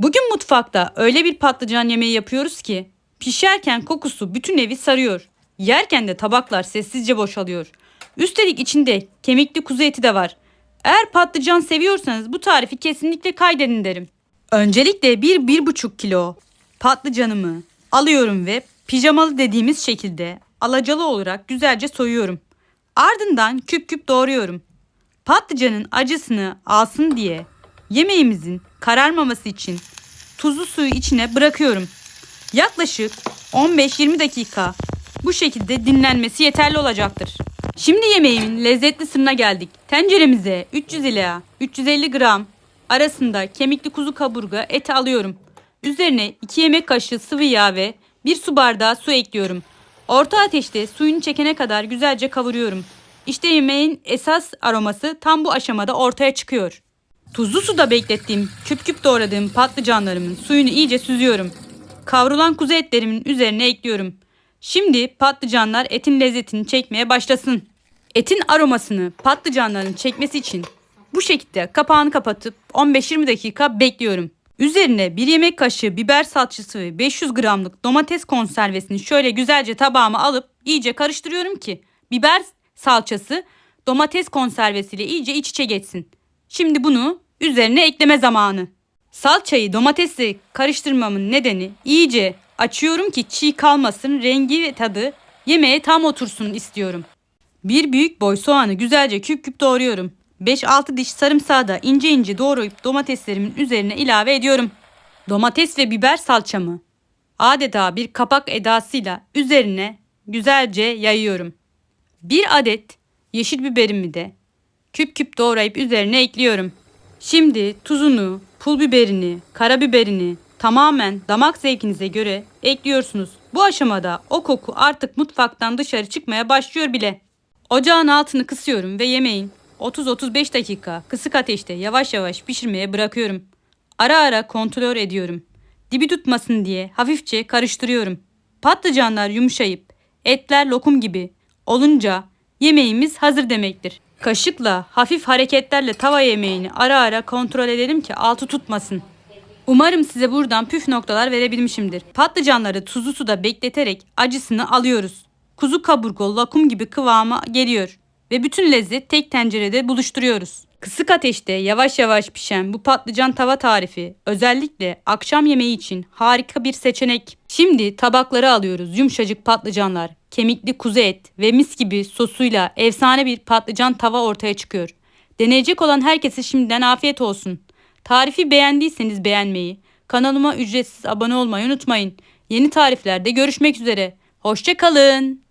Bugün mutfakta öyle bir patlıcan yemeği yapıyoruz ki pişerken kokusu bütün evi sarıyor. Yerken de tabaklar sessizce boşalıyor. Üstelik içinde kemikli kuzu eti de var. Eğer patlıcan seviyorsanız bu tarifi kesinlikle kaydedin derim. Öncelikle bir, bir buçuk kilo patlıcanımı alıyorum ve pijamalı dediğimiz şekilde alacalı olarak güzelce soyuyorum. Ardından küp küp doğruyorum. Patlıcanın acısını alsın diye yemeğimizin kararmaması için tuzlu suyu içine bırakıyorum. Yaklaşık 15-20 dakika bu şekilde dinlenmesi yeterli olacaktır. Şimdi yemeğimin lezzetli sırrına geldik. Tenceremize 300 ila 350 gram arasında kemikli kuzu kaburga eti alıyorum. Üzerine 2 yemek kaşığı sıvı yağ ve 1 su bardağı su ekliyorum. Orta ateşte suyunu çekene kadar güzelce kavuruyorum. İşte yemeğin esas aroması tam bu aşamada ortaya çıkıyor. Tuzlu suda beklettiğim, küp küp doğradığım patlıcanlarımın suyunu iyice süzüyorum. Kavrulan kuzu etlerimin üzerine ekliyorum. Şimdi patlıcanlar etin lezzetini çekmeye başlasın. Etin aromasını patlıcanların çekmesi için bu şekilde kapağını kapatıp 15-20 dakika bekliyorum. Üzerine bir yemek kaşığı biber salçası ve 500 gramlık domates konservesini şöyle güzelce tabağıma alıp iyice karıştırıyorum ki biber salçası domates konservesiyle iyice iç içe geçsin. Şimdi bunu üzerine ekleme zamanı. Salçayı domatesle karıştırmamın nedeni iyice açıyorum ki çiğ kalmasın, rengi ve tadı yemeğe tam otursun istiyorum. Bir büyük boy soğanı güzelce küp küp doğruyorum. 5-6 diş sarımsağı da ince ince doğrayıp domateslerimin üzerine ilave ediyorum. Domates ve biber salçamı adeta bir kapak edasıyla üzerine güzelce yayıyorum. Bir adet yeşil biberimi de küp küp doğrayıp üzerine ekliyorum. Şimdi tuzunu, pul biberini, karabiberini tamamen damak zevkinize göre ekliyorsunuz. Bu aşamada o koku artık mutfaktan dışarı çıkmaya başlıyor bile. Ocağın altını kısıyorum ve yemeğin 30-35 dakika kısık ateşte yavaş yavaş pişirmeye bırakıyorum. Ara ara kontrol ediyorum. Dibi tutmasın diye hafifçe karıştırıyorum. Patlıcanlar yumuşayıp etler lokum gibi olunca yemeğimiz hazır demektir. Kaşıkla hafif hareketlerle tava yemeğini ara ara kontrol edelim ki altı tutmasın. Umarım size buradan püf noktalar verebilmişimdir. Patlıcanları tuzlu suda bekleterek acısını alıyoruz. Kuzu kaburga lokum gibi kıvama geliyor ve bütün lezzet tek tencerede buluşturuyoruz. Kısık ateşte yavaş yavaş pişen bu patlıcan tava tarifi özellikle akşam yemeği için harika bir seçenek. Şimdi tabaklara alıyoruz yumuşacık patlıcanlar, kemikli kuzu et ve mis gibi sosuyla efsane bir patlıcan tava ortaya çıkıyor. Deneyecek olan herkese şimdiden afiyet olsun. Tarifi beğendiyseniz beğenmeyi, kanalıma ücretsiz abone olmayı unutmayın. Yeni tariflerde görüşmek üzere. Hoşçakalın.